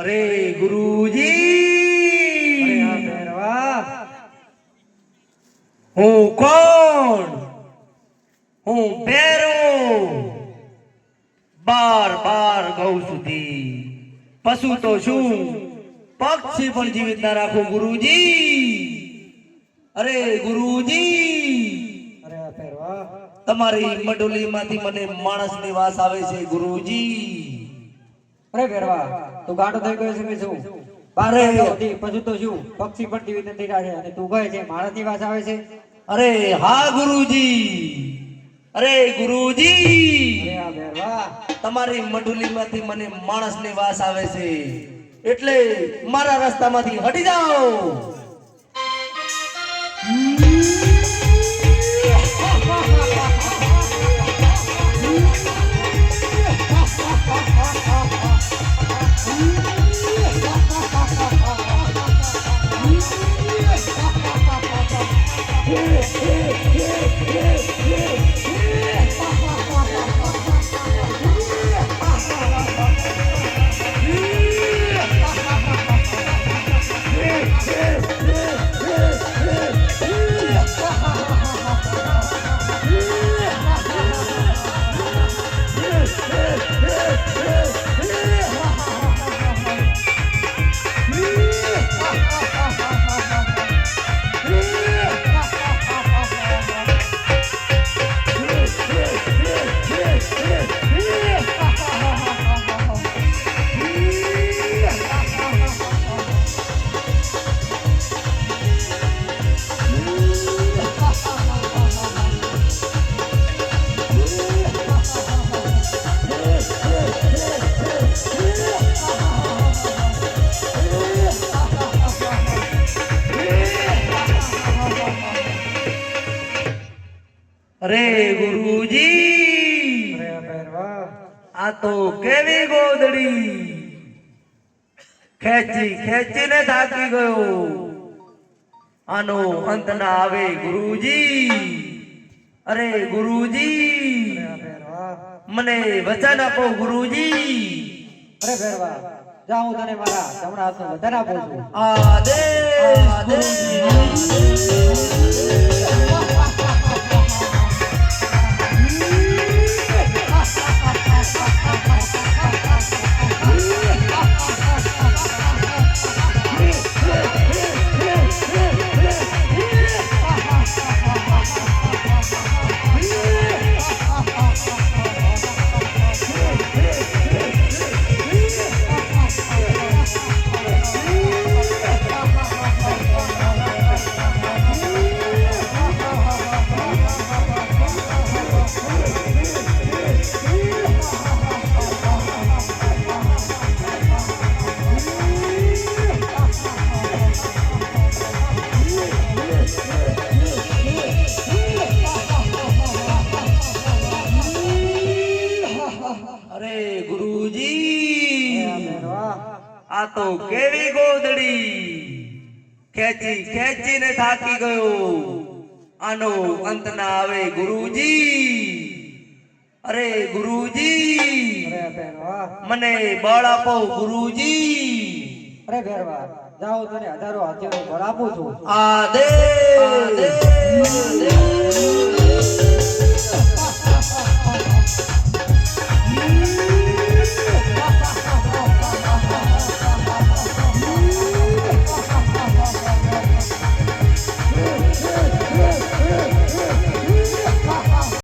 અરે ગુરુજી. હું કોણ? હું ભેરો. બાર બાર ગૌ સુધી. પશુ તો શું પક્ષી પણ જીવિત ના રાખું ગુરુજી. અરે ગુરુજી. તમારી મડોલી માંથી તમારી માણસ મને માણસની વાસ આવે છે ગુરુજી. અરે ભેરવા તું ગાંડો થઈ ગયો છે કે શું? બારે હતી પછી તો શું? પક્ષી પણ જીવિત નથી રાખે અને તું કહે છે મારાથી વાત આવે છે? અરે હા ગુરુજી. અરે ગુરુજી. તમારી મઢુલીમાંથી મને માણસની વાસ આવે છે. એટલે મારા રસ્તામાંથી હટી જાઓ. અરે ગુરુજી. આ તો કેવી ગોદડી. ખેંચી ખેંચીને થાકી ગયો. આનો અંત ના આવે ગુરુજી. અરે ગુરુજી. મને વચન આપો ગુરુજી. અરે ભેરવા જા હું તને મારા જમણા હાથમાં વચન આપું છું. આદેશ આદેશ આ તો કેવી ગોદડી? ખેંચી ખેંચીને થાકી ગયો. આનો અંત ના આવે ગુરુજી. અરે ગુરુજી મને બળ આપો ગુરુજી. અરે ભેરવા જાઓ તને હજારો હાથીઓ બળ આપું છું. આદેશ.